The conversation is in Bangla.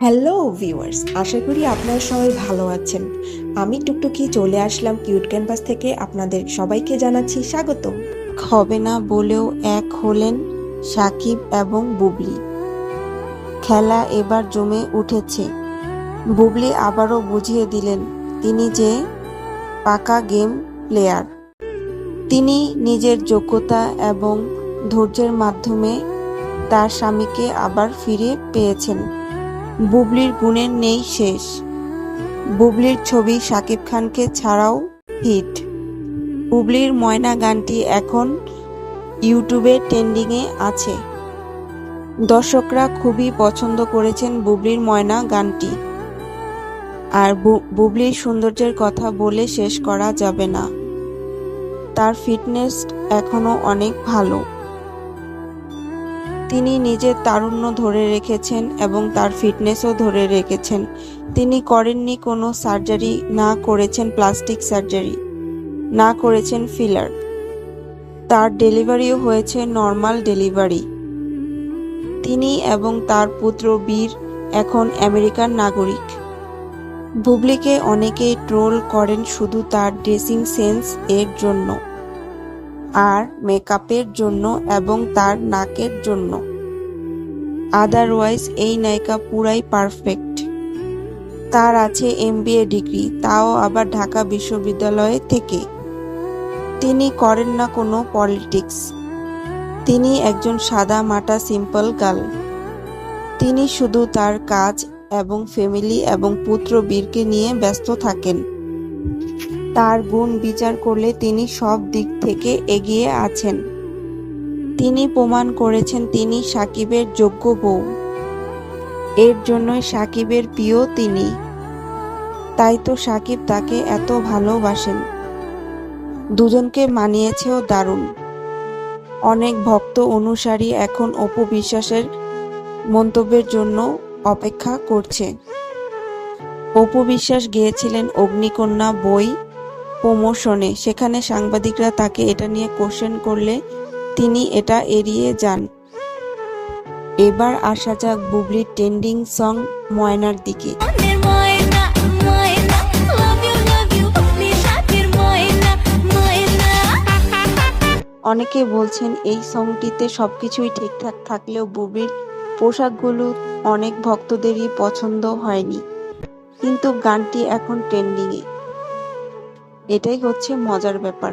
হ্যালো ভিউয়ার্স আশা করি আপনারা সবাই ভালো আছেন। আমি টুকটুকি চলে আসলাম কিউট ক্যানভাস থেকে। আপনাদের সবাইকে জানাচ্ছি স্বাগত হবে না বলেও এক হলেন সাকিব এবং বুবলি। খেলা এবার জমে উঠেছে। বুবলি আবারও বুঝিয়ে দিলেন, তিনি যে পাকা গেম প্লেয়ার। তিনি নিজের যোগ্যতা এবং ধৈর্যের মাধ্যমে তার স্বামীকে আবার ফিরে পেয়েছেন। বুবলির গুণের নেই শেষ। বুবলির ছবি শাকিব খানকে ছাড়াও হিট। বুবলির ময়না গানটি এখন ইউটিউবে ট্রেন্ডিংয়ে আছে। দর্শকরা খুবই পছন্দ করেছেন বুবলির ময়না গানটি। আর বুবলির সৌন্দর্যের কথা বলে শেষ করা যাবে না। তার ফিটনেস এখনও অনেক ভালো। তিনি নিজের তারুণ্য ধরে রেখেছেন এবং তার ফিটনেসও ধরে রেখেছেন। তিনি করেননি কোনো সার্জারি, না করেছেন প্লাস্টিক সার্জারি, না করেছেন ফিলার। তার ডেলিভারিও হয়েছে নর্মাল ডেলিভারি। তিনি এবং তার পুত্র বীর এখন আমেরিকান নাগরিক। বুবলিকে অনেকেই ট্রোল করেন শুধু তার ড্রেসিং সেন্স এর জন্য। আর মেকআপের জন্য এবং তার নাকের জন্য। আদারওয়াইজ এই নায়িকা পুরাই পারফেক্ট তার আছে এমবিএ ডিগ্রি তাও আবার ঢাকা বিশ্ববিদ্যালয় থেকে। তিনি করেন না কোনো পলিটিক্স তিনি একজন সাদা মাটা সিম্পল গার্ল তিনি শুধু তার কাজ এবং ফ্যামিলি এবং পুত্র বীরকে নিয়ে ব্যস্ত থাকেন। তার গুণ বিচার করলে তিনি সব দিক থেকে এগিয়ে আছেন। তিনি প্রমাণ করেছেন তিনি সাকিবের যোগ্য বউ। এর জন্যই সাকিবের প্রিয় তিনি। তাই তো সাকিব তাকে এত ভালোবাসেন। দুজনকে মানিয়েছেও দারুণ। অনেক ভক্ত অনুসারী এখন অপু বিশ্বাসের মন্তব্যের জন্য অপেক্ষা করছে। অপু বিশ্বাস গিয়েছিলেন অগ্নিকন্যা বই প্রমোশনে। সেখানে সাংবাদিকরা তাকে এটা নিয়ে কোশ্চেন করলে তিনি এটা এড়িয়ে যান। এবার আসা যাক বুবলির ট্রেন্ডিং সং ময়নার দিকে। অনেকে বলছেন এই সংটিতে সবকিছুই ঠিকঠাক থাকলেও বুবলির পোশাকগুলো অনেক ভক্তদেরই পছন্দ হয়নি। কিন্তু গানটি এখন ট্রেন্ডিংয়ে এটাই হচ্ছে মজার ব্যাপার।